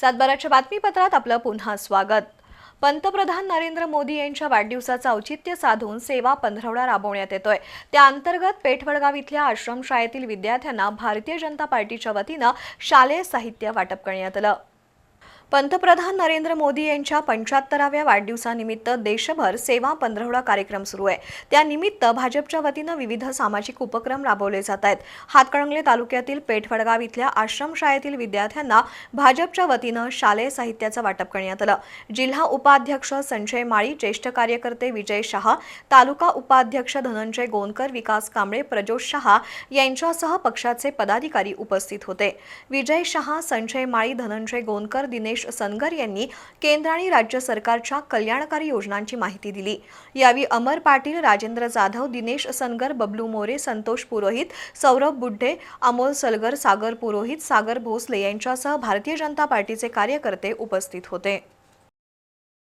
सातबाराच्या बातमीपत्रात आपलं पुन्हा स्वागत. पंतप्रधान नरेंद्र मोदी यांच्या वाढदिवसाचं औचित्य साधून सेवा पंधरवडा राबवण्यात येतोय. त्या अंतर्गत पेठवडगाव इथल्या आश्रमशाळेतील विद्यार्थ्यांना भारतीय जनता पार्टीच्या वतीनं शालेय साहित्य वाटप करण्यात आलं. पंतप्रधान नरेंद्र मोदी यांच्या पंच्याहत्तराव्या वाढदिवसानिमित्त देशभर सेवा पंधरवडा कार्यक्रम सुरू आहे. त्यानिमित्त भाजपच्या वतीनं विविध सामाजिक उपक्रम राबवले जात आहेत. हातकणंगले तालुक्यातील पेठवडगाव इथल्या आश्रमशाळेतील विद्यार्थ्यांना भाजपच्या वतीनं शालेय साहित्याचं वाटप करण्यात आलं. जिल्हा उपाध्यक्ष संजय माळी ज्येष्ठ कार्यकर्ते विजय शहा तालुका उपाध्यक्ष धनंजय गोंदकर विकास कांबळे प्रजोष शहा यांच्यासह पक्षाचे पदाधिकारी उपस्थित होते. विजय शहा संजय माळी धनंजय गोंदकर दिनेश सनगर यांनी केंद्र आणि राज्य सरकारच्या कल्याणकारी योजनांची माहिती दिली. यावेळी अमर पाटील राजेंद्र जाधव दिनेश सनगर बबलू मोरे संतोष पुरोहित सौरभ बुड्ढे अमोल सलगर सागर पुरोहित सागर भोसले यांच्यासह भारतीय जनता पार्टीचे कार्यकर्ते उपस्थित होते.